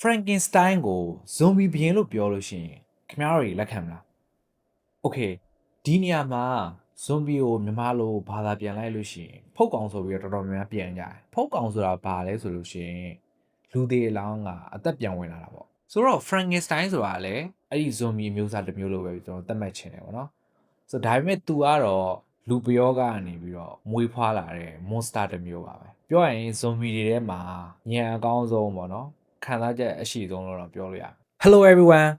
Frankenstein ကို zombie ဘုရင်လို့ပြောလို့ရှိရင်ခင်ဗျားတို့တွေလက်ခံမလား Okay ဒီနေရာမှာ zombie ကိုမြန်မာလိုဘာသာပြန်လိုက်လို့ရှိရင်ဖုတ်ကောင်ဆိုပြီးတော့တော်တော်များများပြန်ကြတယ်ဖုတ်ကောင်ဆိုတာဘာလဲဆိုလို့ရှိရင်လူသေးအလောင်းကအသက်ပြန်ဝင်လာတာပေါ့ဆိုတော့ Frankenstein ဆိုတာလည်းအဲ့ဒီ zombie မျိုးစားတစ်မျိုးလိုပဲကျွန်တော်သတ်မှတ်ချင်တယ်ပေါ့နော်ဆိုတော့ဒါပေမဲ့ तू ကတော့လူပယောကနေပြီးတော့မွေးဖွားလာတဲ့ monster တစ်မျိုးပါပဲပြောရရင် zombie တွေထဲမှာညံအကောင်းဆုံးပေါ့နော် ခံစားချက်အရှိဆုံးလို့တော့ပြောလို့ရတယ် Hello everyone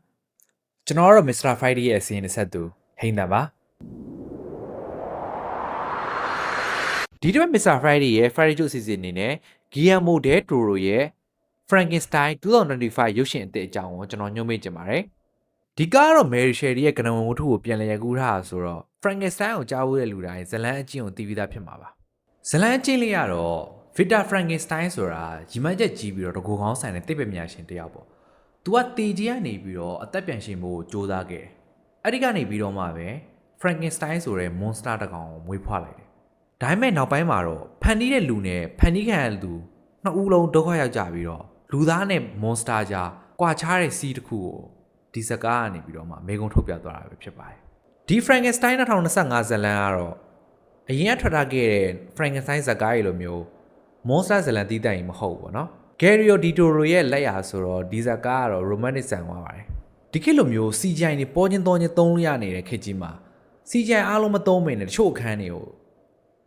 ကျွန်တော်ကတော့ Mr. Friday ရဲ့အစီအစဉ်တစ်ဆက်သူဟိန်းတန်ပါဒီတစ်ပတ် Mr. Friday ရဲ့ Friday Joke အစီအစဉ်အနေနဲ့ Guillermo del Toro ရဲ့ Frankenstein 2025ရုပ်ရှင်အသစ်အကြောင်းကိုကျွန်တော်ညွှန်မိချင်ပါတယ်ဒီကားကတော့ Mary Shelley ရဲ့ကနဝင်ဝတ္ထုကိုပြန်လည်ရကူးထားတာဆိုတော့ Frankenstein ကိုကြားဖို့တဲ့လူတိုင်းဇလန်းအကျင့်ကိုသိပြီးသားဖြစ်မှာပါဇလန်းအကျင့်လေးကတော့ Victor Frankenstein ဆိုတာရီမန်းချက်ကြီးပြီးတော့တကူကောင်းဆိုင်တဲ့တိတ်ပဲမြာရှင်တစ်ယောက်ပေါ့ तू ကတေကြီးကနေပြီးတော့အသက်ပြန်ရှင်ဖို့ကြိုးစားခဲ့တယ်အဲ့ဒီကနေပြီးတော့မှပဲ Frankenstein ဆိုတဲ့ monster တစ်ကောင်ကိုမွေးဖွားလိုက်တယ်ဒါပေမဲ့နောက်ပိုင်းမှာတော့ဖန်တီးတဲ့လူနဲ့ဖန်တီးခံရတဲ့လူနှစ်ဦးလုံးဒုက္ခရောက်ကြပြီးတော့လူသားနဲ့ monster ကြားကွာခြားတဲ့စီးတစ်ခုကိုဒီစကားကနေပြီးတော့မှမေကုံထုတ်ပြသွားတာပဲဖြစ်ပါတယ်ဒီ Frankenstein 2025ဇာတ်လမ်းကတော့အရင်ကထွက်ထားခဲ့တဲ့ Frankenstein ဇာတ်ကားတွေလိုမျိုး monster ဇာတ်လမ်းတီးတိုင်မဟုတ်ဘူးပေါ့နော် Gario Di Toro ရဲ့လက်ရာဆိုတော့ဒီဇာတ်ကားကတော့ romantic ဆန်သွားပါတယ်ဒီခေတ်လိုမျိုး CGI တွေပေါ်ချင်းတော်ချင်းသုံးလို့ရနေတဲ့ခေတ်ကြီးမှာ CGI အားလုံးမသုံးမင်းနဲ့တချို့အခန်းတွေကို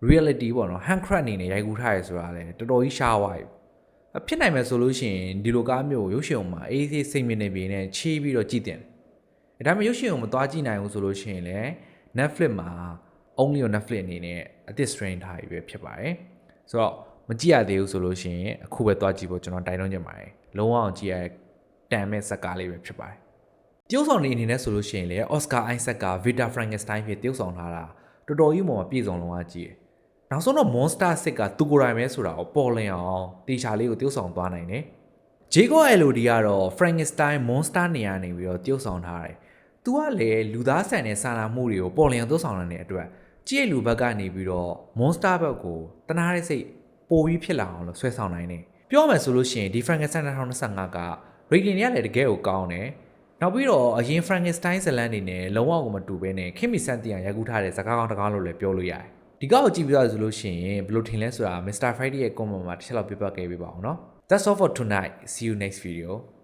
reality ပေါ့နော် hand craft အနေနဲ့ရိုက်ကူးထားရဆိုတာလည်းတော်တော်ကြီးရှားသွားပြီအဖြစ်နိုင်မယ်ဆိုလို့ရှိရင်ဒီလိုကားမျိုးကိုရုပ်ရှင်အောင်မှာအေးအေးစိတ်မြင့်နေပြီနဲ့ချီးပြီးတော့ကြည့်တင်တယ်ဒါပေမဲ့ရုပ်ရှင်အောင်မသွားကြည့်နိုင်ဘူးဆိုလို့ရှိရင်လည်း Netflix မှာ only on Netflix အနေနဲ့အသစ် strain ထားပြီးပဲဖြစ်ပါတယ်ဆိုတော့ မကြည့်ရသေးဘူးဆိုလို့ရှိရင်အခုပဲသွားကြည့်ဖို့ကျွန်တော်တိုက်တွန်းချင်ပါတယ်လုံးဝအောင်ကြည့်ရတဲ့တန်မဲ့ဇာတ်ကားလေးပဲဖြစ်ပါတယ်တရုပ်ဆောင်နေအနေနဲ့ဆိုလို့ရှိရင်လည်း Oscar Isaac က Victor Frankenstein ဖြစ်တရုပ်ဆောင်ထားတာတော်တော်ကြီးမှပြည့်စုံလုံးဝကြည့်တယ်နောက်ဆုံးတော့ Monster 6ကသူကိုယ်တိုင်ပဲဆိုတာကိုပေါ်လင်အောင်တေချာလေးကိုတရုပ်ဆောင်သွားနိုင်တယ်ဂျေကော LOD ကတော့ Frankenstein Monster နေရာနေပြီးတော့တရုပ်ဆောင်ထားတယ်။ तू ကလည်းလူသားဆန်တဲ့စာနာမှုတွေကိုပေါ်လျံသွတ်ဆောင်နိုင်တဲ့အတွက်ကြည့်ရလူဘက်ကနေပြီးတော့ Monster ဘက်ကိုတနာတဲ့စိတ် ပိုပြီးဖြစ်လာအောင်လို့ဆွဲဆောင်နိုင်တယ်။ပြောမယ်ဆိုလို့ရှိရင်ဒီ Frankenstein 2025က rating တွေကလည်းတကယ်ကိုကောင်းတယ်။နောက်ပြီးတော့အရင် Frankenstein ဇာတ်လမ်းတွေနဲ့လုံးဝကိုမတူဘဲနဲ့ခင်မီဆန်တီယန်ရိုက်ကူးထားတဲ့ဇာတ်ကားကောင်းတစ်ကားလို့လည်းပြောလို့ရတယ်။ဒီကောက်ကိုကြည့်ပြီးသားဆိုလို့ရှိရင်ဘယ်လိုထင်လဲဆိုတာ Mr. Friday ရဲ့ comment မှာတစ်ချက်လောက်ပြပြခဲ့ပေးပါအောင်နော်။ That's all for tonight. See you next video.